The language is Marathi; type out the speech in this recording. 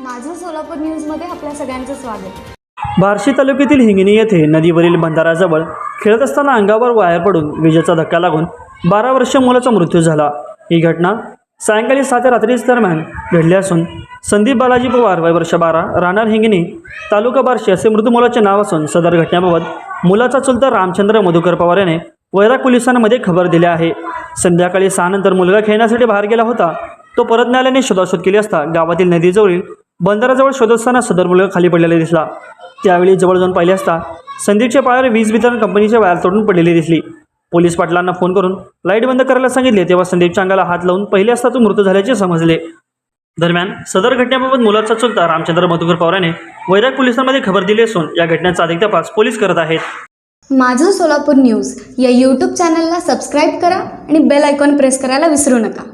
माझं सोलापूर न्यूजमध्ये आपल्या सगळ्यांचं स्वागत. बार्शी तालुक्यातील हिंगणी येथे नदीवरील बंधाऱ्याजवळ खेळत असताना अंगावर वायर पडून विजेचा धक्का लागून बारा वर्षीय मुलाचा मृत्यू झाला. ही घटना सायंकाळी सात रात्रीच दरम्यान घडली असून संदीप बालाजी पवार वय वर्ष बारा राहणार हिंगणी तालुका बार्शी असे मृत मुलाचे नाव असून सदर घटनेबाबत मुलाचा चुलता रामचंद्र मधुकर पवार याने वैरा पोलिसांमध्ये खबर दिली आहे. संध्याकाळी सहानंतर मुलगा खेळण्यासाठी बाहेर गेला होता. तो परत न्यायालयाने शोधाशोध केली असता गावातील नदीजवळील बंदराजवळ शोधत असताना सदर मुलगा खाली पडलेला दिसला. त्यावेळी जवळ जाऊन पाहिले असता संदीपच्या पायावर वीज वितरण कंपनीच्या वायर तोडून पडलेली दिसली. पोलीस पाटलांना फोन करून लाइट बंद करायला सांगितले तेव्हा संदीपच्या अंगाला हात लावून पहिले असता तो मृत झाल्याचे समजले. दरम्यान सदर घटनेबाबत मुलाचा चुलता रामचंद्र मधुकर पवाराने वैराग पोलिसांमध्ये खबर दिली असून या घटनेचा अधिक तपास पोलीस करत आहेत. माझं सोलापूर न्यूज या यूट्यूब चॅनलला सबस्क्राईब करा आणि बेल आयकॉन प्रेस करायला विसरू नका.